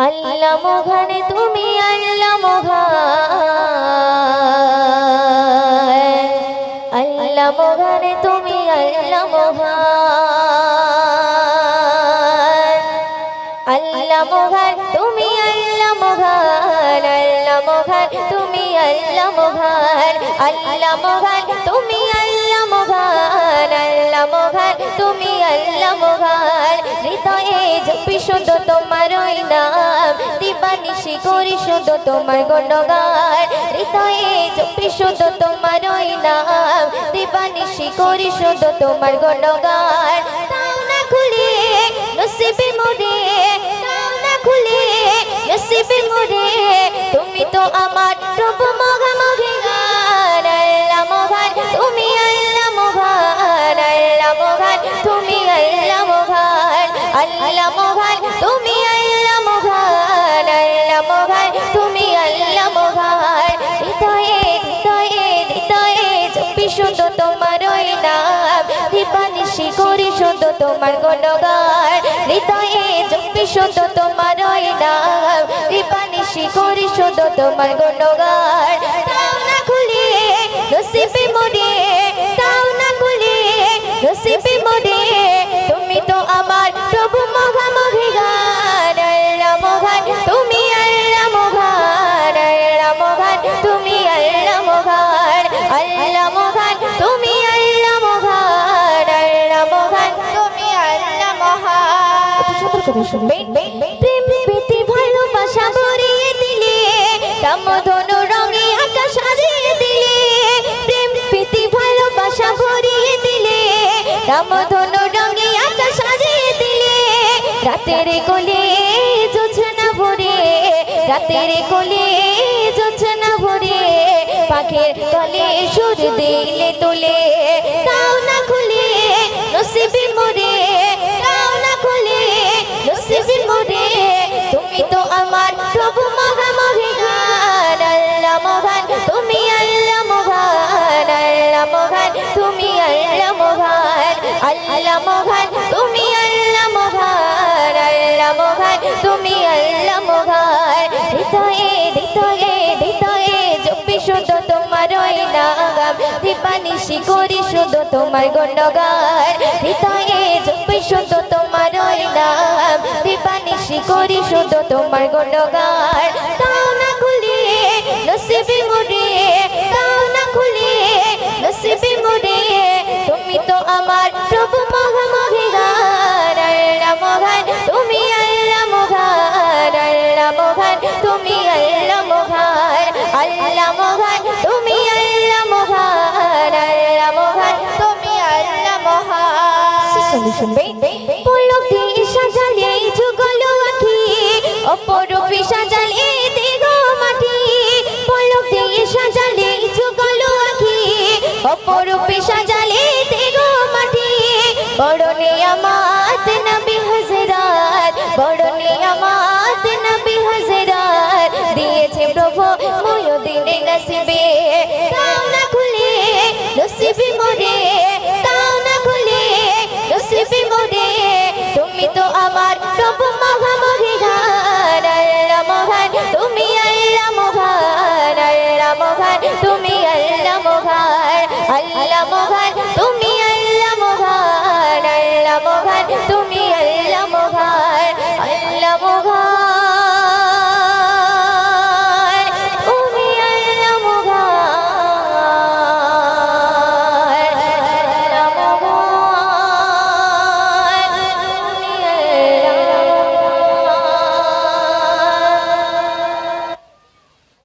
আল্লাহ মোঘানে তুমি আল্লাহ মোঘান আল্লাহ মোঘানে তুমি আল্লাহ মোঘান আল্লাহ মোঘান তুমি আল্লাহ মোঘান আল্লাহ মোঘান তুমি আল্লাহ মোঘান আল্লাহ মোঘান তুমি আল্লাহ মোঘান আল্লাহ মোঘান তুমি আল্লাহ মোঘান হৃদয়ে জপি শুধু তোমার ওই নাম। দিবানিশি করি শুধু তোমার গণগান। হৃদয়ে জপি শুধু তোমার ওই নাম করি শুধু তোমার না খুলে, নসিবে মোরে না খুলে, নসিবে মোরে তুমি আল্লাহ মগান আল্লাহ মগান তুমি আল্লাহ মগান হৃদয়ে হৃদয়ে হৃদয়ে জপি শুধু তোমার ওই নাম। দীপানিশি করি শুধু তোমার গণগান। হৃদয়ে জপি শুধু তোমার ওই নাম। দীপানিশি করি শুধু তোমার গণগান। সাজিয়ে দিলে রাতের কোলে জোছনা ভরে রাতের কোলে ভরে পাখির কলে সুর দিলে মগান তুমি আল্লাহ মগান আল্লাহ মগান তুমি আল্লাহ মগান আল্লাহ মগান তুমি আল্লাহ মগান হৃদয়ে হৃদয়ে হৃদয়ে জপি শুধু তোমার ওই নাম। দীপানিশি করি শুধু তোমার গণগান। হৃদয়ে জপি শুধু তোমার ওই নাম। দীপানিশি করি শুধু তোমার গণগান। তাও না খুলে নসিবে মোরে শুনবে পলক দিয়ে সাজালে যুগল আখি, অপরূপে সাজালে দেহ মাটি। পলক দিয়ে সাজালে যুগল আখি, অপরূপে সাজালে দেহ মাটি। বড় নিয়ামাত নবী হজরত বড় নিয়ামাত নবী হজরত দিয়েছে প্রভু ময়দিনে নসিবে।